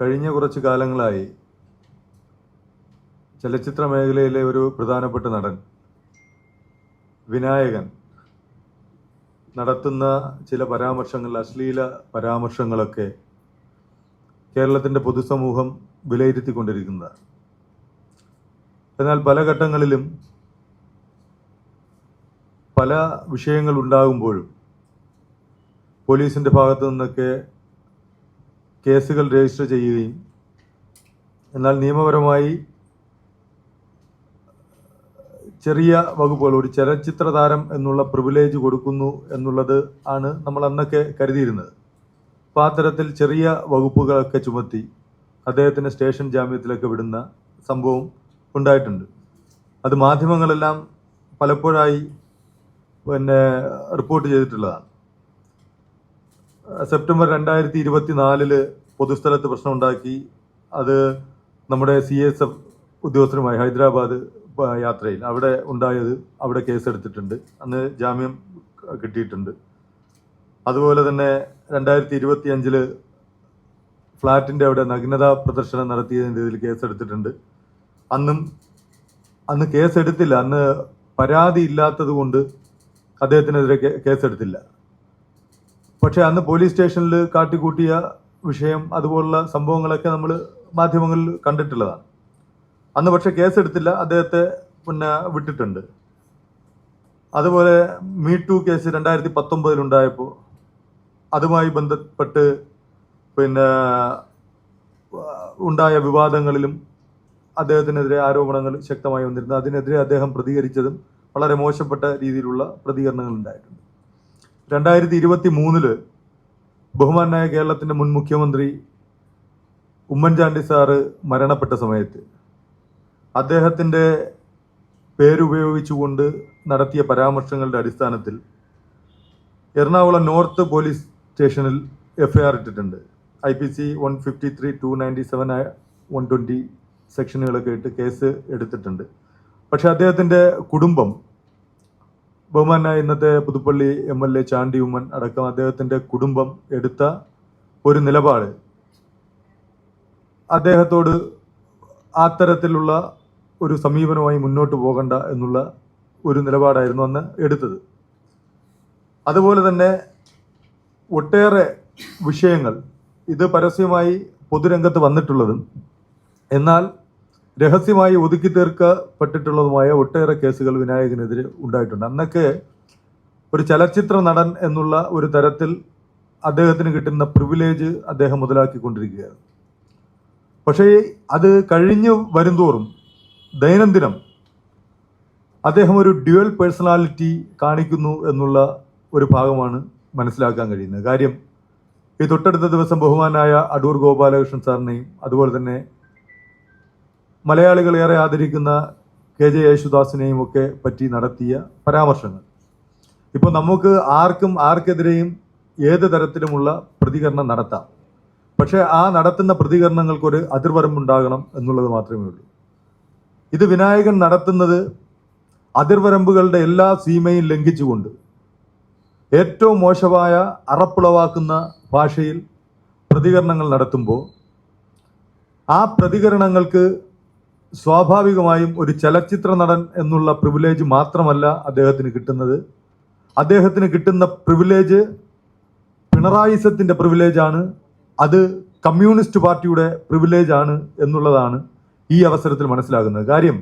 കഴിഞ്ഞ കുറച്ച് കാലങ്ങളായി ചലച്ചിത്ര മേഖലയിലെ ഒരു പ്രധാനപ്പെട്ട നടൻ വിനായകൻ നടത്തുന്ന ചില പരാമർശങ്ങൾ അശ്ലീല പരാമർശങ്ങളൊക്കെ കേരളത്തിന്റെ പൊതുസമൂഹം വിലയിരുത്തിക്കൊണ്ടിരിക്കുന്നതാണ്. എന്നാൽ പല ഘട്ടങ്ങളിലും പല വിഷയങ്ങൾ ഉണ്ടാകുമ്പോഴും പോലീസിന്റെ ഭാഗത്തു നിന്നൊക്കെ കേസുകൾ രജിസ്റ്റർ ചെയ്യുകയും എന്നാൽ നിയമപരമായി ചെറിയ വകുപ്പുകൾ ഒരു ചലച്ചിത്ര താരം എന്നുള്ള പ്രിവിലേജ് കൊടുക്കുന്നു എന്നുള്ളത് ആണ് നമ്മൾ അന്നൊക്കെ കരുതിയിരുന്നത്. അപ്പോൾ ആ തരത്തിൽ ചെറിയ വകുപ്പുകളൊക്കെ ചുമത്തി അദ്ദേഹത്തിന്റെ സ്റ്റേഷൻ ജാമ്യത്തിലൊക്കെ വിടുന്ന സംഭവം ഉണ്ടായിട്ടുണ്ട്. അത് മാധ്യമങ്ങളെല്ലാം പലപ്പോഴായി പിന്നെ റിപ്പോർട്ട് ചെയ്തിട്ടുള്ളതാണ്. സെപ്റ്റംബർ രണ്ടായിരത്തി ഇരുപത്തി നാലിൽ പൊതുസ്ഥലത്ത് പ്രശ്നമുണ്ടാക്കി. അത് നമ്മുടെ സി എസ് എഫ് ഉദ്യോഗസ്ഥരുമായി ഹൈദരാബാദ് യാത്രയിൽ. അവിടെ ഉണ്ടായത് അവിടെ കേസെടുത്തിട്ടുണ്ട്. അന്ന് ജാമ്യം കിട്ടിയിട്ടുണ്ട്. അതുപോലെ തന്നെ രണ്ടായിരത്തി ഇരുപത്തി അഞ്ചിൽ ഫ്ലാറ്റിന്റെ അവിടെ നഗ്നതാ പ്രദർശനം നടത്തിയതിന്റെ ഇതിൽ കേസെടുത്തിട്ടുണ്ട്. അന്നും അന്ന് കേസെടുത്തില്ല. അന്ന് പരാതി ഇല്ലാത്തത് കൊണ്ട് അദ്ദേഹത്തിനെതിരെ കേസെടുത്തില്ല. പക്ഷെ അന്ന് പോലീസ് സ്റ്റേഷനിൽ കാട്ടിക്കൂട്ടിയ വിഷയം അതുപോലുള്ള സംഭവങ്ങളൊക്കെ നമ്മൾ മാധ്യമങ്ങളിൽ കണ്ടിട്ടുള്ളതാണ്. അന്ന് പക്ഷെ കേസെടുത്തില്ല അദ്ദേഹത്തെ പിന്നെ വിട്ടിട്ടുണ്ട്. അതുപോലെ മീ ടു കേസ് രണ്ടായിരത്തി പത്തൊമ്പതിലുണ്ടായപ്പോൾ അതുമായി ബന്ധപ്പെട്ട് പിന്നെ ഉണ്ടായ വിവാദങ്ങളിലും അദ്ദേഹത്തിനെതിരെ ആരോപണങ്ങൾ ശക്തമായി വന്നിരുന്നു. അതിനെതിരെ അദ്ദേഹം പ്രതികരിച്ചതും വളരെ മോശപ്പെട്ട രീതിയിലുള്ള പ്രതികരണങ്ങൾ ഉണ്ടായിട്ടുണ്ട്. രണ്ടായിരത്തി ഇരുപത്തി മൂന്നിൽ ബഹുമാനായ കേരളത്തിന്റെ മുൻ മുഖ്യമന്ത്രി ഉമ്മൻചാണ്ടി സാറ് മരണപ്പെട്ട സമയത്ത് അദ്ദേഹത്തിന്റെ പേരുപയോഗിച്ചുകൊണ്ട് നടത്തിയ പരാമർശങ്ങളുടെ അടിസ്ഥാനത്തിൽ എറണാകുളം നോർത്ത് പോലീസ് സ്റ്റേഷനിൽ എഫ്ഐആർ ഇട്ടിട്ടുണ്ട്. I P C one fifty three two ninety seven one twenty സെക്ഷനുകളൊക്കെ ഇട്ട് കേസ് എടുത്തിട്ടുണ്ട്. പക്ഷെ അദ്ദേഹത്തിന്റെ കുടുംബം ബഹുമാനായ ഇന്നത്തെ Puthuppally M L A Chandy Oommen അടക്കം അദ്ദേഹത്തിന്റെ കുടുംബം എടുത്ത ഒരു നിലപാട്. അദ്ദേഹത്തോട് ആ തരത്തിലുള്ള ഒരു സമീപനമായി മുന്നോട്ട് പോകണ്ട എന്നുള്ള ഒരു നിലപാടായിരുന്നു അന്ന് എടുത്തത്. അതുപോലെ തന്നെ ഒട്ടേറെ വിഷയങ്ങൾ ഇത് പരസ്യമായി പൊതുരംഗത്ത് വന്നിട്ടുള്ളതും എന്നാൽ രഹസ്യമായി ഒതുക്കി തീർക്കപ്പെട്ടിട്ടുള്ളതുമായ ഒട്ടേറെ കേസുകൾ വിനായകനെതിരെ ഉണ്ടായിട്ടുണ്ട്. അന്നൊക്കെ ഒരു ചലച്ചിത്ര നടൻ എന്നുള്ള ഒരു തരത്തിൽ അദ്ദേഹത്തിന് കിട്ടുന്ന പ്രിവിലേജ് അദ്ദേഹം മുതലാക്കിക്കൊണ്ടിരിക്കുകയാണ് പക്ഷേ അത് കഴിഞ്ഞു വരുംതോറും ദൈനംദിനം അദ്ദേഹം ഒരു ഡ്യുവൽ പേഴ്സണാലിറ്റി കാണിക്കുന്നു എന്നുള്ള ഒരു ഭാഗമാണ് മനസ്സിലാക്കാൻ കഴിയുന്നത്. കാര്യം ഈ തൊട്ടടുത്ത ദിവസം ബഹുമാനായ അടൂർ ഗോപാലകൃഷ്ണൻ സാറിനെയും അതുപോലെ തന്നെ മലയാളികൾ ഏറെ ആദരിക്കുന്ന കെ ജെ യേശുദാസിനെയും ഒക്കെ പറ്റി നടത്തിയ പരാമർശങ്ങൾ. ഇപ്പോൾ നമുക്ക് ആർക്കും ആർക്കെതിരെയും ഏത് തരത്തിലുമുള്ള പ്രതികരണം നടത്താം. പക്ഷേ ആ നടത്തുന്ന പ്രതികരണങ്ങൾക്കൊരു അതിർവരമ്പുണ്ടാകണം എന്നുള്ളത് മാത്രമേ ഉള്ളൂ. ഇത് വിനായകൻ നടത്തുന്നത് അതിർവരമ്പുകളുടെ എല്ലാ സീമയും ലംഘിച്ചുകൊണ്ട് ഏറ്റവും മോശമായ അറപ്പുളവാക്കുന്ന ഭാഷയിൽ പ്രതികരണങ്ങൾ നടത്തുമ്പോൾ ആ പ്രതികരണങ്ങൾക്ക് സ്വാഭാവികമായും ഒരു ചലച്ചിത്ര നടൻ എന്നുള്ള പ്രിവിലേജ് മാത്രമല്ല അദ്ദേഹത്തിന് കിട്ടുന്നത്. അദ്ദേഹത്തിന് കിട്ടുന്ന പ്രിവിലേജ് പിണറായിസത്തിന്റെ പ്രിവിലേജ് ആണ്. അത് കമ്മ്യൂണിസ്റ്റ് പാർട്ടിയുടെ പ്രിവിലേജാണ് എന്നുള്ളതാണ് ഈ അവസരത്തിൽ മനസ്സിലാകുന്നത്. കാര്യം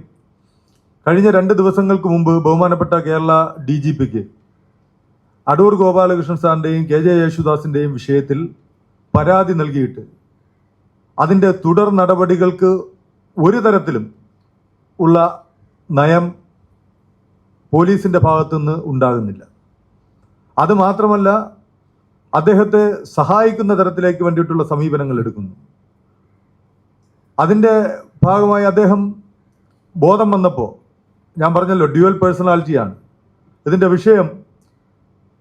കഴിഞ്ഞ രണ്ട് ദിവസങ്ങൾക്ക് മുമ്പ് ബഹുമാനപ്പെട്ട കേരള ഡി ജി പിക്ക് അടൂർ ഗോപാലകൃഷ്ണൻ സാറിന്റെയും കെ ജെ യേശുദാസിന്റെയും വിഷയത്തിൽ പരാതി നൽകിയിട്ട് അതിന്റെ തുടർ നടപടികൾക്ക് ഒരു തരത്തിലും ഉള്ള നയം പോലീസിന്റെ ഭാഗത്തുനിന്ന് ഉണ്ടാകുന്നില്ല. അതുമാത്രമല്ല അദ്ദേഹത്തെ സഹായിക്കുന്ന തരത്തിലേക്ക് വേണ്ടിയിട്ടുള്ള സമീപനങ്ങൾ എടുക്കുന്നു. അതിന്റെ ഭാഗമായി അദ്ദേഹം ബോധം വന്നപ്പോൾ ഞാൻ പറഞ്ഞല്ലോ ഡ്യുവൽ പേഴ്സണാലിറ്റിയാണ്. ഇതിന്റെ വിഷയം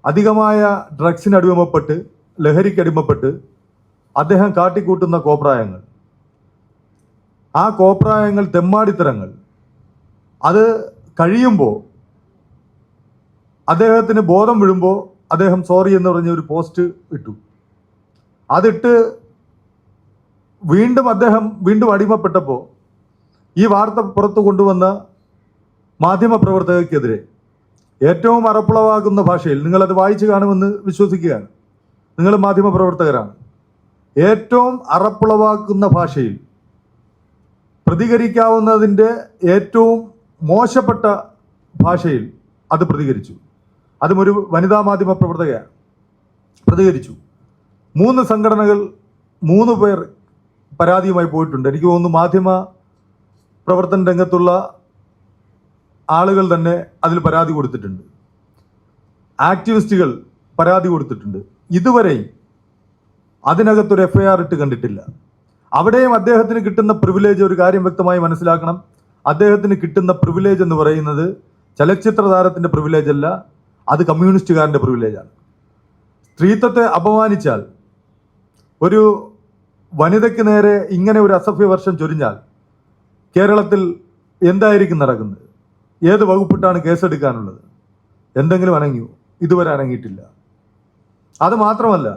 അധികമായ ഡ്രഗ്സിന് അടിമപ്പെട്ട് ലഹരിക്ക് അടിമപ്പെട്ട് അദ്ദേഹം കാട്ടിക്കൂട്ടുന്ന കോപ്രായങ്ങൾ. ആ കോപ്രായങ്ങൾ തെമ്മാടിത്തരങ്ങൾ. അത് കഴിയുമ്പോൾ അദ്ദേഹത്തിന് ബോധം വീഴുമ്പോൾ അദ്ദേഹം സോറി എന്ന് പറഞ്ഞ ഒരു പോസ്റ്റ് ഇട്ടു. അതിട്ട് വീണ്ടും അദ്ദേഹം വീണ്ടും അടിമപ്പെട്ടപ്പോൾ ഈ വാർത്ത പുറത്തു കൊണ്ടുവന്ന മാധ്യമപ്രവർത്തകർക്കെതിരെ ഏറ്റവും അറപ്പുളവാകുന്ന ഭാഷയിൽ നിങ്ങളത് വായിച്ചു കാണുമെന്ന് വിശ്വസിക്കുകയാണ്. നിങ്ങൾ മാധ്യമപ്രവർത്തകരാണ് ഏറ്റവും അറപ്പുളവാക്കുന്ന ഭാഷയിൽ പ്രതികരിക്കാവുന്നതിന്റെ ഏറ്റവും മോശപ്പെട്ട ഭാഷയിൽ അത് പ്രതികരിച്ചു. അതും ഒരു വനിതാ മാധ്യമ പ്രവർത്തകയാണ്. പ്രതികരിച്ചു. മൂന്ന് സംഘടനകൾ മൂന്ന് പേർ പരാതിയുമായി പോയിട്ടുണ്ട്. എനിക്ക് തോന്നുന്നു മാധ്യമ പ്രവർത്തന രംഗത്തുള്ള ആളുകൾ തന്നെ അതിൽ പരാതി കൊടുത്തിട്ടുണ്ട്. ആക്ടിവിസ്റ്റുകൾ പരാതി കൊടുത്തിട്ടുണ്ട്. ഇതുവരെയും അതിനകത്തൊരു എഫ് ഐ ആർ ഇട്ട് കണ്ടിട്ടില്ല. അവിടെയും അദ്ദേഹത്തിന് കിട്ടുന്ന പ്രിവിലേജ് ഒരു കാര്യം വ്യക്തമായി മനസ്സിലാക്കണം. അദ്ദേഹത്തിന് കിട്ടുന്ന പ്രിവിലേജ് എന്ന് പറയുന്നത് ചലച്ചിത്ര താരത്തിന്റെ പ്രിവിലേജ് അല്ല അത് കമ്മ്യൂണിസ്റ്റുകാരന്റെ പ്രിവിലേജാണ് സ്ത്രീത്വത്തെ അപമാനിച്ചാൽ ഒരു വനിതയ്ക്ക് നേരെ ഇങ്ങനെ ഒരു അസഭ്യ വർഷം ചൊരിഞ്ഞാൽ കേരളത്തിൽ എന്തായിരിക്കും നടക്കുന്നത്? ഏത് വകുപ്പിട്ടാണ് കേസെടുക്കാനുള്ളത്? എന്തെങ്കിലും അനങ്ങിയോ? ഇതുവരെ അനങ്ങിയിട്ടില്ല. അത് മാത്രമല്ല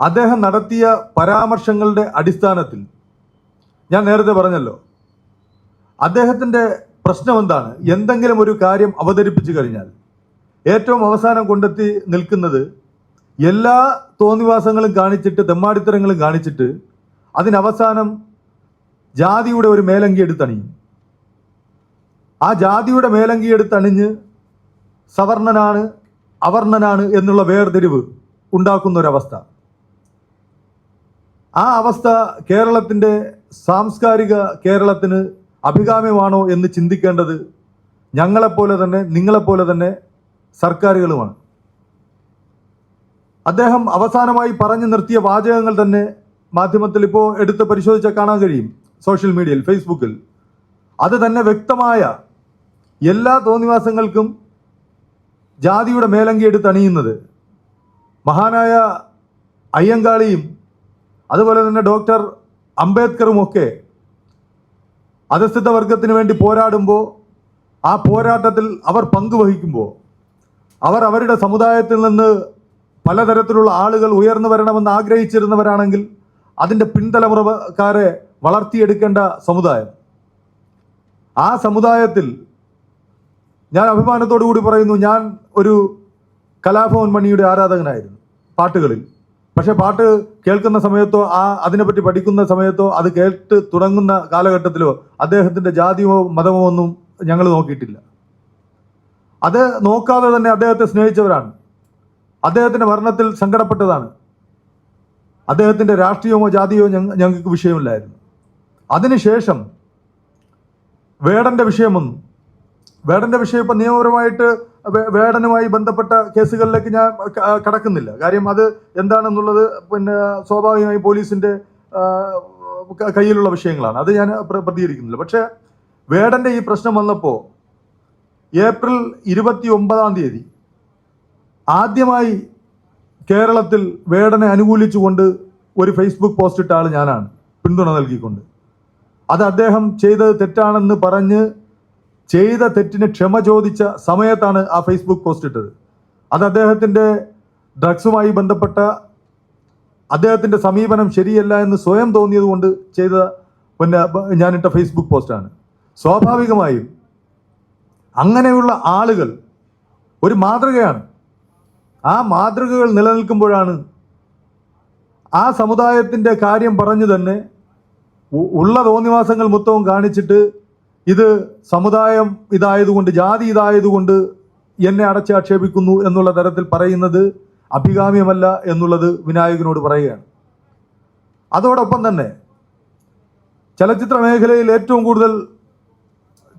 അദ്ദേഹം നടത്തിയ പരാമർശങ്ങളുടെ അടിസ്ഥാനത്തിൽ ഞാൻ നേരത്തെ പറഞ്ഞല്ലോ അദ്ദേഹത്തിന്റെ പ്രശ്നം എന്താണ്? എന്തെങ്കിലും ഒരു കാര്യം അവതരിപ്പിച്ചു കഴിഞ്ഞാൽ ഏറ്റവും അവസാനം കൊണ്ടെത്തി നിൽക്കുന്നത് എല്ലാ തോന്നിവാസങ്ങളും കാണിച്ചിട്ട് തെമ്മാടിത്തരങ്ങളും കാണിച്ചിട്ട് അതിനവസാനം ജാതിയുടെ ഒരു മേലങ്കി എടുത്തണിയും ആ ജാതിയുടെ മേലങ്കി എടുത്തണിഞ്ഞ് സവർണനാണ് അവർണനാണ് എന്നുള്ള വേർതിരിവ് ഉണ്ടാക്കുന്ന ഒരവസ്ഥ ആ അവസ്ഥ കേരളത്തിന്റെ സാംസ്കാരിക കേരളത്തിന് അഭികാമ്യമാണോ എന്ന് ചിന്തിക്കേണ്ടത് ഞങ്ങളെപ്പോലെ തന്നെ നിങ്ങളെപ്പോലെ തന്നെ സർക്കാരുകളുമാണ്. അദ്ദേഹം അവസാനമായി പറഞ്ഞു നിർത്തിയ വാചകങ്ങൾ തന്നെ മാധ്യമത്തിൽ ഇപ്പോൾ എടുത്ത് പരിശോധിച്ചാൽ കാണാൻ കഴിയും സോഷ്യൽ മീഡിയയിൽ ഫേസ്ബുക്കിൽ. അത് തന്നെ വ്യക്തമായ എല്ലാ തോന്നിവാസങ്ങൾക്കും ജാതിയുടെ മേലങ്കി എടുത്ത് അണിയുന്നത് മഹാനായ അയ്യങ്കാളിയും അതുപോലെ തന്നെ ഡോക്ടർ അംബേദ്കറും ഒക്കെ അധസ്ഥിത വർഗത്തിന് വേണ്ടി പോരാടുമ്പോൾ ആ പോരാട്ടത്തിൽ അവർ പങ്കുവഹിക്കുമ്പോൾ അവർ അവരുടെ സമുദായത്തിൽ നിന്ന് പലതരത്തിലുള്ള ആളുകൾ ഉയർന്നു വരണമെന്ന് ആഗ്രഹിച്ചിരുന്നവരാണെങ്കിൽ അതിന്റെ പിൻതലമുറക്കാരെ വളർത്തിയെടുക്കേണ്ട സമുദായം. ആ സമുദായത്തിൽ ഞാൻ അഭിമാനത്തോടു കൂടി പറയുന്നു ഞാൻ ഒരു കലാഭവൻ മണിയുടെ ആരാധകനായിരുന്നു പാട്ടുകളിൽ. പക്ഷെ പാട്ട് കേൾക്കുന്ന സമയത്തോ ആ അതിനെപ്പറ്റി പഠിക്കുന്ന സമയത്തോ അത് കേട്ട് തുടങ്ങുന്ന കാലഘട്ടത്തിലോ അദ്ദേഹത്തിന്റെ ജാതിയോ മതമോ ഒന്നും ഞങ്ങൾ നോക്കിയിട്ടില്ല. അത് നോക്കാതെ തന്നെ അദ്ദേഹത്തെ സ്നേഹിച്ചവരാണ്. അദ്ദേഹത്തിന്റെ മരണത്തിൽ സങ്കടപ്പെട്ടതാണ്. അദ്ദേഹത്തിന്റെ രാഷ്ട്രീയമോ ജാതിയോ ഞങ്ങൾക്ക് വിഷയമില്ലായിരുന്നു. അതിനുശേഷം വേടന്റെ വിഷയമൊന്നും വേടന്റെ വിഷയം ഇപ്പം നിയമപരമായിട്ട് വേടനുമായി ബന്ധപ്പെട്ട കേസുകളിലേക്ക് ഞാൻ കടക്കുന്നില്ല. കാര്യം അത് എന്താണെന്നുള്ളത് പിന്നെ സ്വാഭാവികമായി പോലീസിന്റെ കയ്യിലുള്ള വിഷയങ്ങളാണ്. അത് ഞാൻ പ്ര- പ്രതികരിക്കുന്നില്ല. പക്ഷേ വേടന്റെ ഈ പ്രശ്നം വന്നപ്പോൾ ഏപ്രിൽ ഇരുപത്തി ഒമ്പതാം തീയതി ആദ്യമായി കേരളത്തിൽ വേടനെ അനുകൂലിച്ചുകൊണ്ട് ഒരു ഫേസ്ബുക്ക് പോസ്റ്റ് ഇട്ട ആൾ ഞാനാണ്. പിന്തുണ നൽകിക്കൊണ്ട്. അത് അദ്ദേഹം ചെയ്തത് തെറ്റാണെന്ന് പറഞ്ഞ് ചെയ്ത തെറ്റിന് ക്ഷമ ചോദിച്ച സമയത്താണ് ആ ഫേസ്ബുക്ക് പോസ്റ്റ് ഇട്ടത്. അത് അദ്ദേഹത്തിന്റെ ഡ്രഗ്സുമായി ബന്ധപ്പെട്ട അദ്ദേഹത്തിന്റെ സമീപനം ശരിയല്ല എന്ന് സ്വയം തോന്നിയത് കൊണ്ട് ചെയ്ത പിന്നെ ഞാനിട്ട ഫേസ്ബുക്ക് പോസ്റ്റാണ് സ്വാഭാവികമായും അങ്ങനെയുള്ള ആളുകൾ ഒരു മാതൃകയാണ്. ആ മാതൃകകൾ നിലനിൽക്കുമ്പോഴാണ് ആ സമുദായത്തിന്റെ കാര്യം പറഞ്ഞു തന്നെ ഉള്ള തോന്നിവാസങ്ങൾ മൊത്തവും കാണിച്ചിട്ട് ഇത് സമുദായം ഇതായതുകൊണ്ട് ജാതി ഇതായതുകൊണ്ട് എന്നെ അടച്ചാക്ഷേപിക്കുന്നു എന്നുള്ള തരത്തിൽ പറയുന്നത് അഭികാമ്യമല്ല എന്നുള്ളത് വിനായകനോട് പറയുകയാണ്. അതോടൊപ്പം തന്നെ ചലച്ചിത്ര മേഖലയിൽ ഏറ്റവും കൂടുതൽ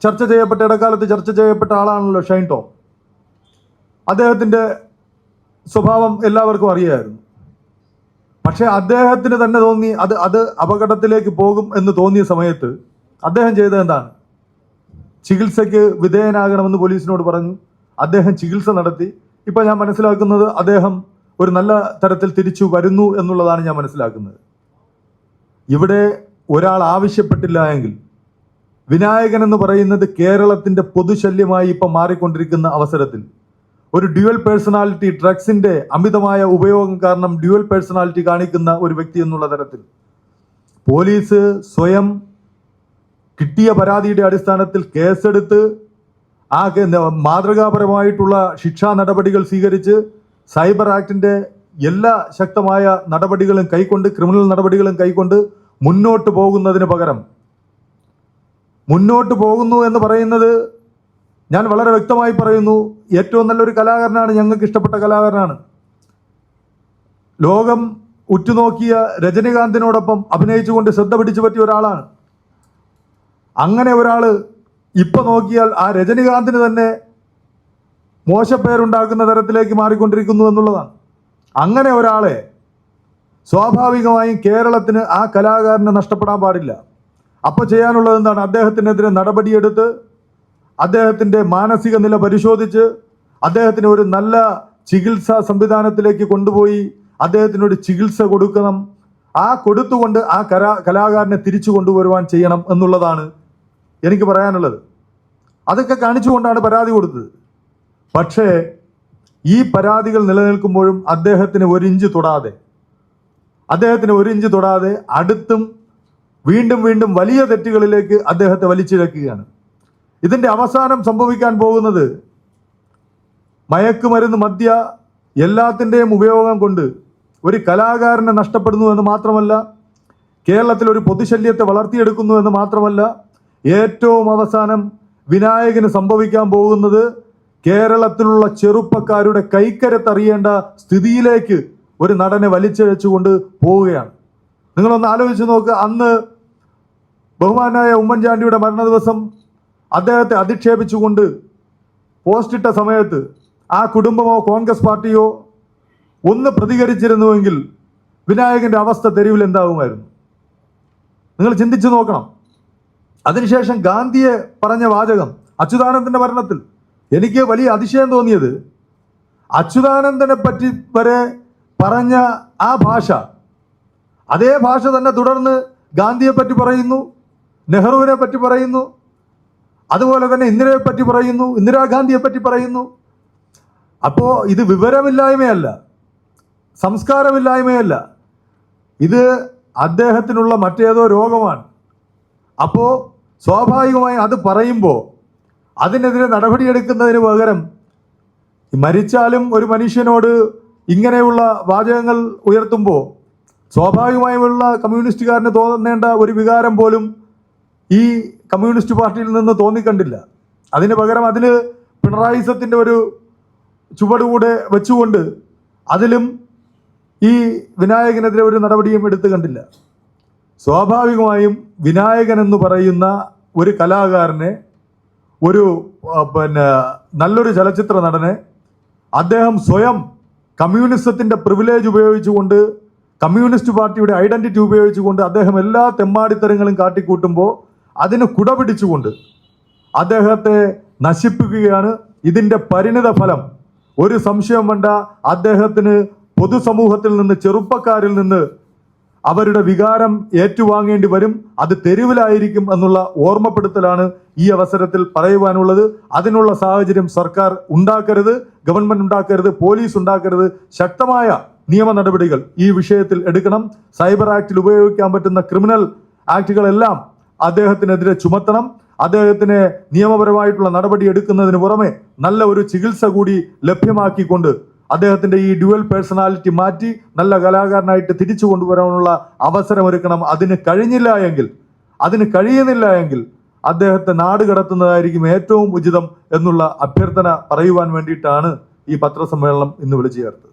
ചർച്ച ചെയ്യപ്പെട്ട ഇടക്കാലത്ത് ചർച്ച ചെയ്യപ്പെട്ട ആളാണല്ലോ ഷൈൻ ടോം. അദ്ദേഹത്തിന്റെ സ്വഭാവം എല്ലാവർക്കും അറിയായിരുന്നു. പക്ഷേ അദ്ദേഹത്തിന് തന്നെ തോന്നി അത് അത് അപകടത്തിലേക്ക് പോകും എന്ന് തോന്നിയ സമയത്ത് അദ്ദേഹം ചെയ്തത് എന്താണ്? ചികിത്സയ്ക്ക് വിധേയനാകണമെന്ന് പോലീസിനോട് പറഞ്ഞു. അദ്ദേഹം ചികിത്സ നടത്തി. ഇപ്പൊ ഞാൻ മനസ്സിലാക്കുന്നത് അദ്ദേഹം ഒരു നല്ല തരത്തിൽ തിരിച്ചു വരുന്നു എന്നുള്ളതാണ് ഞാൻ മനസ്സിലാക്കുന്നത്. ഇവിടെ ഒരാൾ ആവശ്യപ്പെട്ടില്ല എങ്കിൽ വിനായകൻ എന്ന് പറയുന്നത് കേരളത്തിന്റെ പൊതുശല്യമായി ഇപ്പൊ മാറിക്കൊണ്ടിരിക്കുന്ന അവസരത്തിൽ. ഒരു ഡ്യുവൽ പേഴ്സണാലിറ്റി ഡ്രഗ്സിന്റെ അമിതമായ ഉപയോഗം കാരണം ഡ്യുവൽ പേഴ്സണാലിറ്റി കാണിക്കുന്ന ഒരു വ്യക്തി എന്നുള്ള തരത്തിൽ. പോലീസ് സ്വയം കിട്ടിയ പരാതിയുടെ അടിസ്ഥാനത്തിൽ കേസെടുത്ത് ആ മാതൃകാപരമായിട്ടുള്ള ശിക്ഷാ നടപടികൾ സ്വീകരിച്ച് സൈബർ ആക്ടിന്റെ എല്ലാ ശക്തമായ നടപടികളും കൈക്കൊണ്ട് ക്രിമിനൽ നടപടികളും കൈക്കൊണ്ട് മുന്നോട്ട് പോകുന്നതിന് പകരം മുന്നോട്ട് പോകുന്നു എന്ന് പറയുന്നത് ഞാൻ വളരെ വ്യക്തമായി പറയുന്നു ഏറ്റവും നല്ലൊരു കലാകാരനാണ് ഞങ്ങൾക്ക് ഇഷ്ടപ്പെട്ട കലാകാരനാണ്. ലോകം ഉറ്റുനോക്കിയ രജനീകാന്തിനോടൊപ്പം അഭിനയിച്ചുകൊണ്ട് ശ്രദ്ധ പിടിച്ചു പറ്റിയ ഒരാളാണ്. അങ്ങനെ ഒരാൾ ഇപ്പം നോക്കിയാൽ ആ രജനികാന്തിന് തന്നെ മോശപ്പേരുണ്ടാക്കുന്ന തരത്തിലേക്ക് മാറിക്കൊണ്ടിരിക്കുന്നു എന്നുള്ളതാണ്. അങ്ങനെ ഒരാളെ സ്വാഭാവികമായും കേരളത്തിന് ആ കലാകാരനെ നഷ്ടപ്പെടാൻ പാടില്ല. അപ്പോൾ ചെയ്യാനുള്ളത് എന്താണ്? അദ്ദേഹത്തിനെതിരെ നടപടിയെടുത്ത് അദ്ദേഹത്തിന്റെ മാനസിക നില പരിശോധിച്ച് അദ്ദേഹത്തിന് ഒരു നല്ല ചികിത്സാ സംവിധാനത്തിലേക്ക് കൊണ്ടുപോയി അദ്ദേഹത്തിനൊരു ചികിത്സ കൊടുക്കണം. ആ കൊടുത്തുകൊണ്ട് ആ കലാ കലാകാരനെ തിരിച്ചു കൊണ്ടുവരുവാൻ ചെയ്യണം എന്നുള്ളതാണ് എനിക്ക് പറയാനുള്ളത്. അതൊക്കെ കാണിച്ചുകൊണ്ടാണ് പരാതി കൊടുത്തത്. പക്ഷേ ഈ പരാതികൾ നിലനിൽക്കുമ്പോഴും അദ്ദേഹത്തിന് ഒരു ഇഞ്ച് തൊടാതെ അദ്ദേഹത്തിന് ഒരു ഇഞ്ച് തൊടാതെ അടുത്തും വീണ്ടും വീണ്ടും വലിയ തെറ്റുകളിലേക്ക് അദ്ദേഹത്തെ വലിച്ചിഴക്കുകയാണ്. ഇതിന്റെ അവസാനം സംഭവിക്കാൻ പോകുന്നത് മയക്കുമരുന്ന് മദ്യ എല്ലാത്തിന്റെയും ഉപയോഗം കൊണ്ട് ഒരു കലാകാരനെ നഷ്ടപ്പെടുന്നു എന്ന് മാത്രമല്ല കേരളത്തിൽ ഒരു പൊതുശല്യത്തെ വളർത്തിയെടുക്കുന്നു എന്ന് മാത്രമല്ല ഏറ്റവും അവസാനം വിനായകന് സംഭവിക്കാൻ പോകുന്നത് കേരളത്തിലുള്ള ചെറുപ്പക്കാരുടെ കൈക്കരത്തറിയേണ്ട സ്ഥിതിയിലേക്ക് ഒരു നടനെ വലിച്ചഴച്ചുകൊണ്ട് പോവുകയാണ്. നിങ്ങളൊന്ന് ആലോചിച്ച് നോക്ക് അന്ന് ബഹുമാനായ ഉമ്മൻചാണ്ടിയുടെ മരണ ദിവസം അദ്ദേഹത്തെ അധിക്ഷേപിച്ചുകൊണ്ട് പോസ്റ്റിട്ട സമയത്ത് ആ കുടുംബമോ കോൺഗ്രസ് പാർട്ടിയോ ഒന്ന് പ്രതികരിച്ചിരുന്നുവെങ്കിൽ വിനായകന്റെ അവസ്ഥ തെരുവിൽ എന്താകുമായിരുന്നു? നിങ്ങൾ ചിന്തിച്ചു നോക്കണം. അതിനുശേഷം ഗാന്ധിയെ പറഞ്ഞ വാചകം അച്യുതാനന്ദന്റെ മരണത്തിൽ. എനിക്ക് വലിയ അതിശയം തോന്നിയത് അച്യുതാനന്ദനെ പറ്റി വരെ പറഞ്ഞ ആ ഭാഷ അതേ ഭാഷ തന്നെ തുടർന്ന് ഗാന്ധിയെ പറ്റി പറയുന്നു നെഹ്റുവിനെ പറ്റി പറയുന്നു അതുപോലെ തന്നെ ഇന്ദിരയെ പറ്റി പറയുന്നു ഇന്ദിരാഗാന്ധിയെ പറ്റി പറയുന്നു. അപ്പോൾ ഇത് വിവരമില്ലായ്മയല്ല സംസ്കാരമില്ലായ്മയല്ല. ഇത് അദ്ദേഹത്തിനുള്ള മറ്റേതോ രോഗമാണ്. അപ്പോൾ സ്വാഭാവികമായി അത് പറയുമ്പോൾ അതിനെതിരെ നടപടിയെടുക്കുന്നതിന് പകരം മരിച്ചാലും ഒരു മനുഷ്യനോട് ഇങ്ങനെയുള്ള വാചകങ്ങൾ ഉയർത്തുമ്പോൾ സ്വാഭാവികമായുമുള്ള കമ്മ്യൂണിസ്റ്റുകാരന് തോന്നേണ്ട ഒരു വികാരം പോലും ഈ കമ്മ്യൂണിസ്റ്റ് പാർട്ടിയിൽ നിന്ന് തോന്നിക്കണ്ടില്ല. അതിന് പകരം അതിൽ പിണറായിസത്തിന്റെ ഒരു ചുവടുകൂടെ വെച്ചുകൊണ്ട് അതിലും ഈ വിനായകനെതിരെ ഒരു നടപടിയും എടുത്തു കണ്ടില്ല. സ്വാഭാവികമായും വിനായകൻ എന്ന് പറയുന്ന ഒരു കലാകാരനെ ഒരു പിന്നെ നല്ലൊരു ചലച്ചിത്ര നടനെ അദ്ദേഹം സ്വയം കമ്മ്യൂണിസത്തിന്റെ പ്രിവിലേജ് ഉപയോഗിച്ചുകൊണ്ട് കമ്മ്യൂണിസ്റ്റ് പാർട്ടിയുടെ ഐഡന്റിറ്റി ഉപയോഗിച്ചുകൊണ്ട് അദ്ദേഹം എല്ലാ തെമ്മാടിത്തരങ്ങളും കാട്ടിക്കൂട്ടുമ്പോൾ അതിന് കുടപിടിച്ചുകൊണ്ട് അദ്ദേഹത്തെ നശിപ്പിക്കുകയാണ്. ഇതിന്റെ പരിണിത ഫലം ഒരു സംശയം വേണ്ട അദ്ദേഹത്തിന് പൊതുസമൂഹത്തിൽ നിന്ന് ചെറുപ്പക്കാരിൽ നിന്ന് അവരുടെ വികാരം ഏറ്റുവാങ്ങേണ്ടി വരും. അത് തെരുവിലായിരിക്കും എന്നുള്ള ഓർമ്മപ്പെടുത്തലാണ് ഈ അവസരത്തിൽ പറയുവാനുള്ളത്. അതിനുള്ള സാഹചര്യം സർക്കാർ ഉണ്ടാക്കരുത് ഗവൺമെന്റ് ഉണ്ടാക്കരുത് പോലീസ് ഉണ്ടാക്കരുത്. ശക്തമായ നിയമ നടപടികൾ ഈ വിഷയത്തിൽ എടുക്കണം. സൈബർ ആക്ടിൽ ഉപയോഗിക്കാൻ പറ്റുന്ന ക്രിമിനൽ ആക്ടുകളെല്ലാം അദ്ദേഹത്തിനെതിരെ ചുമത്തണം. അദ്ദേഹത്തിന് നിയമപരമായിട്ടുള്ള നടപടി എടുക്കുന്നതിന് പുറമെ നല്ല ഒരു ചികിത്സ കൂടി ലഭ്യമാക്കിക്കൊണ്ട് അദ്ദേഹത്തിന്റെ ഈ ഡ്യുവൽ പേഴ്സണാലിറ്റി മാറ്റി നല്ല കലാകാരനായിട്ട് തിരിച്ചു കൊണ്ടുവരാനുള്ള അവസരം അവസരമൊരുക്കണം. അതിന് കഴിഞ്ഞില്ല എങ്കിൽ അതിന് കഴിയുന്നില്ല എങ്കിൽ അദ്ദേഹത്തെ നാട് കടത്തുന്നതായിരിക്കും ഏറ്റവും ഉചിതം എന്നുള്ള അഭ്യർത്ഥന പറയുവാൻ വേണ്ടിയിട്ടാണ് ഈ പത്രസമ്മേളനം ഇന്ന് വിളിച്ചു ചേർത്തത്.